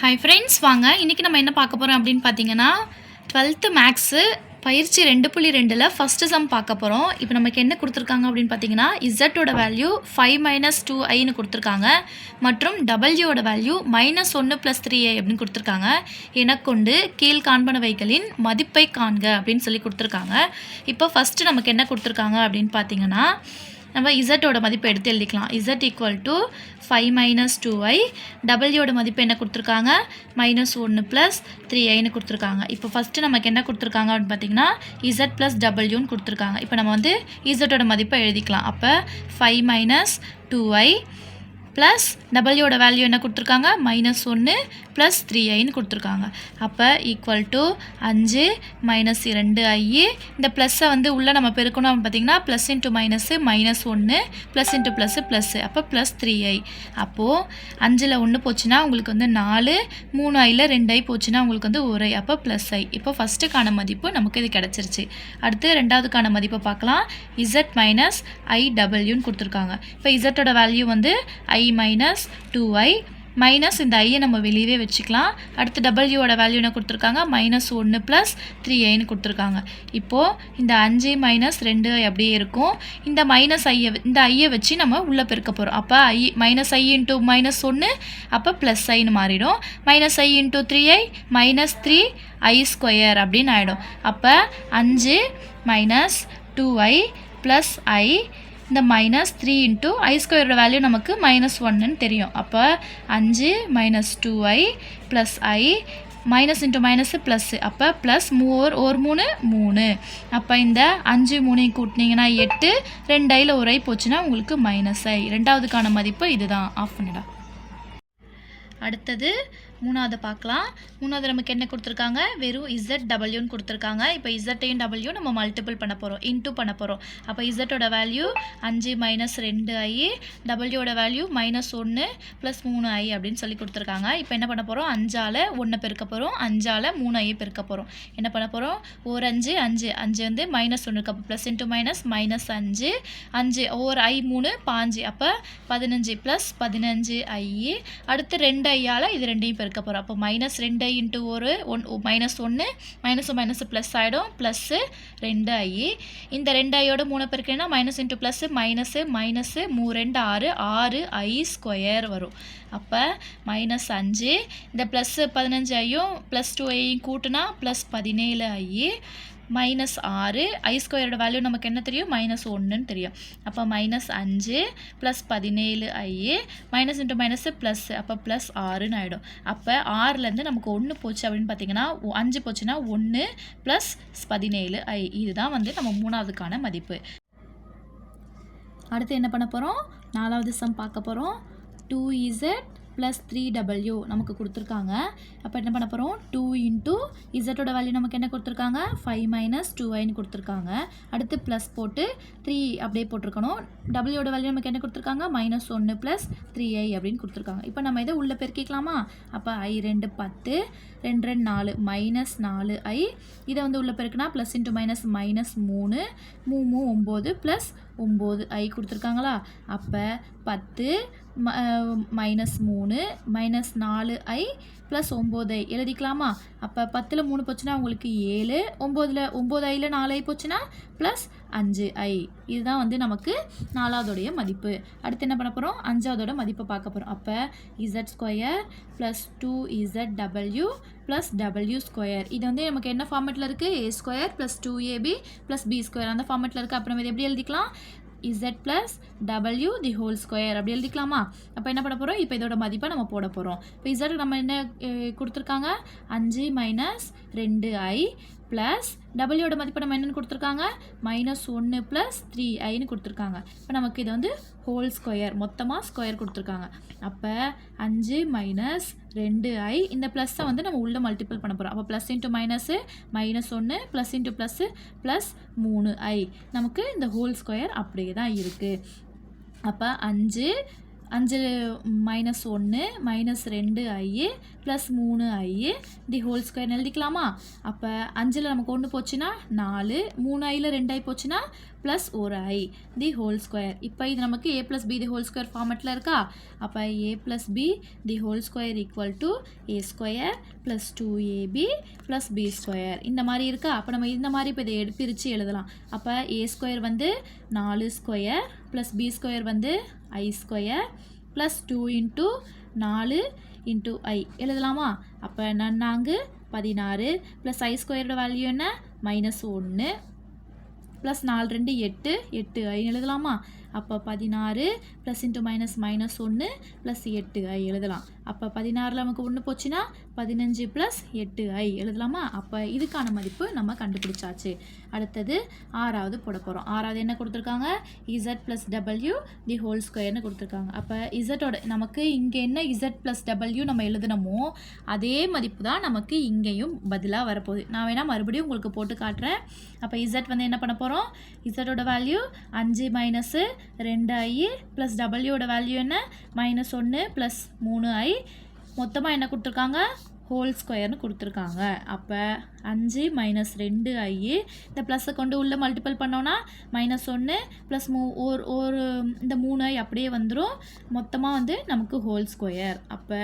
Hi friends வாங்க. இன்றைக்கி நம்ம என்ன பார்க்க போகிறோம் அப்படின்னு பார்த்தீங்கன்னா டுவெல்த்து மேக்ஸு பயிற்சி ரெண்டு புள்ளி ரெண்டில் ஃபஸ்ட்டு சம் பார்க்க போகிறோம் இப்போ நமக்கு என்ன கொடுத்துருக்காங்க அப்படின்னு பார்த்தீங்கன்னா இசட்டோட வேல்யூ ஃபைவ் மைனஸ் டூ ஐன்னு கொடுத்துருக்காங்க. மற்றும் டபிள்யூட வேல்யூ மைனஸ் ஒன்று ப்ளஸ் த்ரீ ஐ அப்படின்னு கொடுத்துருக்காங்க. எனக்கொண்டு கீழ் காண்பனவைகளின் மதிப்பை காண்க அப்படின்னு சொல்லி கொடுத்துருக்காங்க. இப்போ ஃபஸ்ட்டு நமக்கு என்ன கொடுத்துருக்காங்க அப்படின்னு பார்த்தீங்கன்னா நம்ம இசட்டோட மதிப்பை எடுத்து எழுதிக்கலாம். Z equal to five minus two I டபிள்யூட மதிப்பு என்ன கொடுத்துருக்காங்க? மைனஸ் ஒன்று ப்ளஸ் த்ரீ ஐன்னு கொடுத்துருக்காங்க. இப்போ ஃபஸ்ட்டு நமக்கு என்ன கொடுத்துருக்காங்க அப்படின்னு பார்த்தீங்கன்னா இசட் ப்ளஸ் டபிள்யூன்னு கொடுத்துருக்காங்க. இப்போ நம்ம வந்து இசட்டோட மதிப்பை எழுதிக்கலாம். அப்போ five minus two I plus டபுள்யூட value என்ன கொடுத்துருக்காங்க? மைனஸ் ஒன்று ப்ளஸ் த்ரீ ஐன்னு கொடுத்துருக்காங்க. அப்போ ஈக்குவல் டு அஞ்சு மைனஸ் ரெண்டு ஐ இந்த ப்ளஸ்ஸை வந்து உள்ளே நம்ம பெருக்கணும் அப்படின்னு பார்த்தீங்கன்னா ப்ளஸ் இன்ட்டு மைனஸு மைனஸ் ஒன்று ப்ளஸ் இன்ட்டு ப்ளஸ்ஸு ப்ளஸ்ஸு அப்போ ப்ளஸ் த்ரீ ஐ அப்போது அஞ்சில் ஒன்று போச்சுன்னா உங்களுக்கு வந்து நாலு மூணு ஐயில் ரெண்டு ஐ போச்சுன்னா உங்களுக்கு வந்து ஒரு ஐ அப்போ ப்ளஸ் ஐ இப்போ ஃபஸ்ட்டுக்கான மதிப்பு நமக்கு இது கிடச்சிருச்சு. அடுத்து ரெண்டாவதுக்கான மதிப்பை பார்க்கலாம். இசட் மைனஸ் ஐ டபிள்யூன்னு கொடுத்துருக்காங்க. இப்போ இசட்டோட வேல்யூ வந்து I I minus two I minus இந்த ஐயை நம்ம வெளியவே வச்சுக்கலாம். அடுத்து டபிள்யூவோட வேல்யூ என்ன கொடுத்துருக்காங்க? மைனஸ் ஒன்று ப்ளஸ் த்ரீ ஐன்னு கொடுத்துருக்காங்க. இப்போது இந்த அஞ்சு மைனஸ் ரெண்டு ஐ அப்படியே இருக்கும். இந்த மைனஸ் ஐயை இந்த ஐயை வச்சு நம்ம உள்ளே பெருக்க போகிறோம் அப்போ I minus I into minus ஒன்று அப்போ ப்ளஸ் ஐன்னு மாறிடும். Minus I into three I minus three I square அப்படின்னு ஆகிடும் அப்போ அஞ்சு minus two I plus I இந்த மைனஸ் த்ரீ இன்ட்டு ஐ ஸ்கொயரோட வேல்யூ நமக்கு மைனஸ் ஒன்னுன்னு தெரியும். அப்போ அஞ்சு minus two I plus I minus into minus plus அப்போ ப்ளஸ் மூவர் ஒரு மூணு மூணு. அப்போ இந்த அஞ்சு மூணையும் கூட்டினீங்கன்னா எட்டு ரெண்டு ஐயில் ஒரு ஐ போச்சுன்னா உங்களுக்கு மைனஸ் ஐ ரெண்டாவதுக்கான மதிப்பு இதுதான். ஆஃப் பண்ணிடா அடுத்தது மூணாவது பார்க்கலாம். மூணாவது நமக்கு என்ன கொடுத்துருக்காங்க? வெறும் இசட் டபிள்யூன்னு கொடுத்துருக்காங்க. இப்போ இசட்டையும் டபிள்யூ நம்ம மல்டிபிள் பண்ண போகிறோம் இன்ட்டு பண்ண போகிறோம் அப்போ இசட்டோட வேல்யூ அஞ்சு மைனஸ் ரெண்டு ஐ டபிள்யூட வேல்யூ மைனஸ் ஒன்று ப்ளஸ் மூணு ஐ அப்படின்னு சொல்லி கொடுத்துருக்காங்க. இப்போ என்ன பண்ண போகிறோம் அஞ்சால் ஒன்று பெருக்க போகிறோம் அஞ்சால் மூணு ஐ பெருக்க போகிறோம் என்ன பண்ண போகிறோம் ஒரு அஞ்சு அஞ்சு. அஞ்சு வந்து மைனஸ் ஒன்று இருக்கு. அப்போ ப்ளஸ் இன்ட்டு மைனஸ் மைனஸ் அஞ்சு. அஞ்சு ஒரு ஐ மூணு பாஞ்சு. அப்போ பதினஞ்சு ப்ளஸ் பதினஞ்சு ஐ அடுத்து ரெண்டு ஐயால் இது ரெண்டையும் பெருக்க போகிறோம் அப்போ மைனஸ் ரெண்டு ஐ இன்ட்டு ஒரு ஒன் மைனஸ் ஒன்று மைனஸும் மைனஸ் ப்ளஸ் ஆகிடும் ப்ளஸ்ஸு ரெண்டு ஐ இந்த ரெண்டு ஐயோட மூணு பேருக்குன்னா minus into plus minus minus மூ ரெண்டு ஆறு ஆறு ஐ ஸ்கொயர் வரும். அப்போ மைனஸ் அஞ்சு. இந்த ப்ளஸ்ஸு பதினஞ்சு ஐயும் ப்ளஸ் டூ ஐயும் கூட்டினா ப்ளஸ் பதினேழு ஐ மைனஸ் ஆறு ஐ ஸ்கொயரோட வேல்யூ நமக்கு என்ன தெரியும்? மைனஸ் ஒன்றுன்னு தெரியும். அப்போ மைனஸ் அஞ்சு ப்ளஸ் பதினேழு I minus into minus plus அப்போ ப்ளஸ் ஆறுன்னு ஆகிடும் அப்போ ஆறுலேருந்து நமக்கு ஒன்று போச்சு அப்படின்னு பார்த்தீங்கன்னா அஞ்சு போச்சுன்னா ஒன்று ப்ளஸ் பதினேழு ஐ இதுதான் வந்து நம்ம மூணாவதுக்கான மதிப்பு. அடுத்து என்ன பண்ண போகிறோம் நாலாவது சம் பார்க்க போகிறோம் two Z plus three W நமக்கு கொடுத்துருக்காங்க. அப்போ என்ன பண்ண போகிறோம் டூ இன்ட்டு இசட்டோட வேல்யூ நமக்கு என்ன கொடுத்துருக்காங்க? ஃபைவ் மைனஸ் டூ ஐன்னு கொடுத்துருக்காங்க. அடுத்து ப்ளஸ் போட்டு த்ரீ அப்படியே போட்டிருக்கணும். டபிள்யூட வேல்யூ நமக்கு என்ன கொடுத்துருக்காங்க? மைனஸ் ஒன்று ப்ளஸ் த்ரீ ஐ அப்படின்னு கொடுத்துருக்காங்க. இப்போ நம்ம இதை உள்ளே பெருக்கிக்கலாமா? அப்போ ஐ ரெண்டு பத்து ரெண்டு ரெண்டு நாலு மைனஸ் நாலு ஐ இதை வந்து உள்ளே பெருக்குனா ப்ளஸ் இன்ட்டு மைனஸ் மைனஸ் மூணு மூ மூ ஒம்பது ப்ளஸ் ஒம்பது ஐ கொடுத்துருக்காங்களா? அப்போ பத்து மைனஸ் மூணு மைனஸ் நாலு ஐ ப்ளஸ் ஒம்பது ஐ எழுதிக்கலாமா? அப்போ பத்தில் மூணு போச்சுன்னா உங்களுக்கு ஏழு ஒம்போதில் ஒம்பது ஐயில் நாலு ஐ போச்சுன்னா ப்ளஸ் அஞ்சு ஐ இதுதான் வந்து நமக்கு நாலாவதோடைய மதிப்பு. அடுத்து என்ன பண்ண போகிறோம் அஞ்சாவதோட மதிப்பை பார்க்க போகிறோம் அப்போ Z square plus two Z W plus W square இது வந்து நமக்கு என்ன ஃபார்மெட்டில் இருக்குது A square plus two AB plus B square அந்த ஃபார்மெட்டில் இருக்குது அப்புறம் இது எப்படி எழுதிக்கலாம்? Z plus W the whole square அப்படி எழுதிக்கலாமா? அப்போ என்ன பண்ண போகிறோம் இப்போ இதோட மதிப்பை நம்ம போட போகிறோம் இப்போ இசட் நம்ம என்ன கொடுத்துருக்காங்க? அஞ்சு மைனஸ் ரெண்டு ஐ ப்ளஸ் டபிள்யூட மதிப்பு நம்ம என்னென்னு கொடுத்துருக்காங்க? மைனஸ் ஒன்று ப்ளஸ் த்ரீ ஐன்னு கொடுத்துருக்காங்க. இப்போ நமக்கு இது வந்து ஹோல் ஸ்கொயர் மொத்தமாக ஸ்கொயர் கொடுத்துருக்காங்க. அப்போ அஞ்சு மைனஸ் ரெண்டு ஐ இந்த ப்ளஸ்ஸை வந்து நம்ம உள்ளே மல்டிபிள் பண்ண போகிறோம் அப்போ ப்ளஸ் இன்ட்டு மைனஸு மைனஸ் ஒன்று ப்ளஸ் இன்ட்டு ப்ளஸ்ஸு ப்ளஸ் மூணு ஐ நமக்கு இந்த ஹோல் ஸ்கொயர் அப்படியே தான் இருக்குது அப்போ அஞ்சு அஞ்சு மைனஸ் ஒன்று மைனஸ் ரெண்டு ஐ ப்ளஸ் மூணு ஐ தி ஹோல் ஸ்கொயர் எழுதிக்கலாமா? அப்போ அஞ்சில் நமக்கு ஒன்று போச்சுன்னா நாலு மூணு ஐயில் ரெண்டு ஐ போச்சுன்னா ப்ளஸ் ஒரு ஐ தி ஹோல் ஸ்கொயர் இப்போ இது நமக்கு A plus B the whole square ஃபார்மெட்டில் இருக்கா? அப்போ A plus B the whole square equal to A square plus two AB plus B square இந்த மாதிரி இருக்கா? அப்போ நம்ம இந்த மாதிரி இப்போ இதை எடு பிரித்து எழுதலாம். அப்போ ஏ ஸ்கொயர் வந்து நாலு ஸ்கொயர் ப்ளஸ் பி ஸ்கொயர் வந்து I square plus two into நாலு இன்ட்டு ஐ எழுதலாமா? அப்போ நன்னாங்கு பதினாறு ப்ளஸ் ஐ ஸ்கொயரோட வேல்யூ என்ன? மைனஸ் ஒன்று ப்ளஸ் நாலு ரெண்டு எட்டு. எட்டு. ஐ எழுதலாமா? அப்போ பதினாறு ப்ளஸ் இன்ட்டு மைனஸ் மைனஸ் ஒன்று ப்ளஸ் எட்டு ஐ எழுதலாம். அப்போ பதினாறில் நமக்கு ஒன்று போச்சுன்னா பதினஞ்சு ப்ளஸ் எட்டு ஐ எழுதலாமா? அப்போ இதுக்கான மதிப்பு நம்ம கண்டுபிடிச்சாச்சு. அடுத்தது ஆறாவது போட போகிறோம் ஆறாவது என்ன கொடுத்துருக்காங்க? Z plus W the whole ஸ்கொயர்னு கொடுத்துருக்காங்க. அப்போ இசட்டோட நமக்கு இங்கே என்ன இசட் ப்ளஸ் டபிள்யூ நம்ம எழுதினோமோ அதே மதிப்பு தான் நமக்கு இங்கேயும் பதிலாக வரப்போகுது. நான் வேணால் மறுபடியும் உங்களுக்கு போட்டு காட்டுறேன். அப்போ இசட் வந்து என்ன பண்ண போகிறோம் இசட்டோட வேல்யூ அஞ்சு மைனஸு ரெண்டு ஐ ப்ளஸ் டபிள்யூட வேல்யூ என்ன? மைனஸ் ஒன்று ப்ளஸ் மூணு ஐ மொத்தமாக என்ன கொடுத்துருக்காங்க? ஹோல் ஸ்கொயர்னு கொடுத்துருக்காங்க. அப்போ அஞ்சு மைனஸ் ரெண்டு ஐ இந்த ப்ளஸ்ஸை கொண்டு உள்ளே மல்டிபிள் பண்ணோன்னா மைனஸ் ஒன்று ப்ளஸ் மூ ஒரு ஒரு இந்த மூணு ஐ அப்படியே வந்துடும் மொத்தமாக வந்து நமக்கு ஹோல் ஸ்கொயர் அப்போ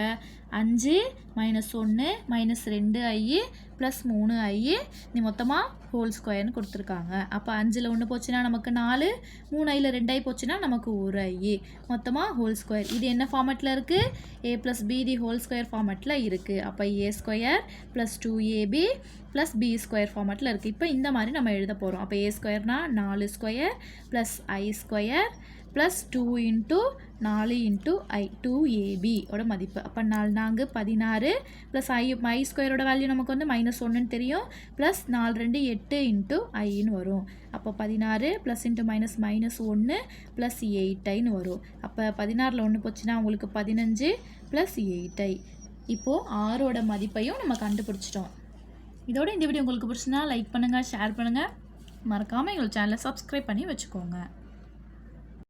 அஞ்சு மைனஸ் ஒன்று மைனஸ் ரெண்டு ஐ ப்ளஸ் மூணு ஐ நீ மொத்தமாக ஹோல் ஸ்கொயர்னு கொடுத்துருக்காங்க. அப்போ அஞ்சில் ஒன்று போச்சுன்னா நமக்கு நாலு மூணு ஐயில் ரெண்டு ஐ போச்சுன்னா நமக்கு ஒரு ஐ மொத்தமாக ஹோல் ஸ்கொயர் இது என்ன ஃபார்மெட்டில் இருக்குது A plus B the whole square ஃபார்மெட்டில் இருக்குது அப்போ A square plus two AB plus B square ஃபார்மெட்டில் இருக்குது இப்போ இந்த மாதிரி நம்ம எழுத போகிறோம் அப்போ ஏ ஸ்கொயர்னால் நாலு square plus I square plus two into நாலு இன்ட்டு ஐ டூ ஏபியோட மதிப்பு. அப்போ நாலு நான்கு பதினாறு ப்ளஸ் ஐ ஐ ஸ்கொயரோட வேல்யூ நமக்கு வந்து மைனஸ் ஒன்றுன்னு தெரியும். ப்ளஸ் நாலு ரெண்டு எட்டு இன்ட்டு ஐன்னு வரும். அப்போ பதினாறு ப்ளஸ் இன்ட்டு மைனஸ் மைனஸ் ஒன்று ப்ளஸ் எயிட் ஐன்னு வரும். அப்போ பதினாறில் ஒன்று போச்சுன்னா உங்களுக்கு பதினஞ்சு ப்ளஸ் எயிட் ஐ. இப்போது ஆறோட மதிப்பையும் நம்ம கண்டுபிடிச்சிட்டோம். இதோட இந்த வீடியோ உங்களுக்கு பிடிச்சுன்னா லைக் பண்ணுங்கள் ஷேர் பண்ணுங்கள் மறக்காமல் எங்கள் சேனலை சப்ஸ்கிரைப் பண்ணி வச்சுக்கோங்க.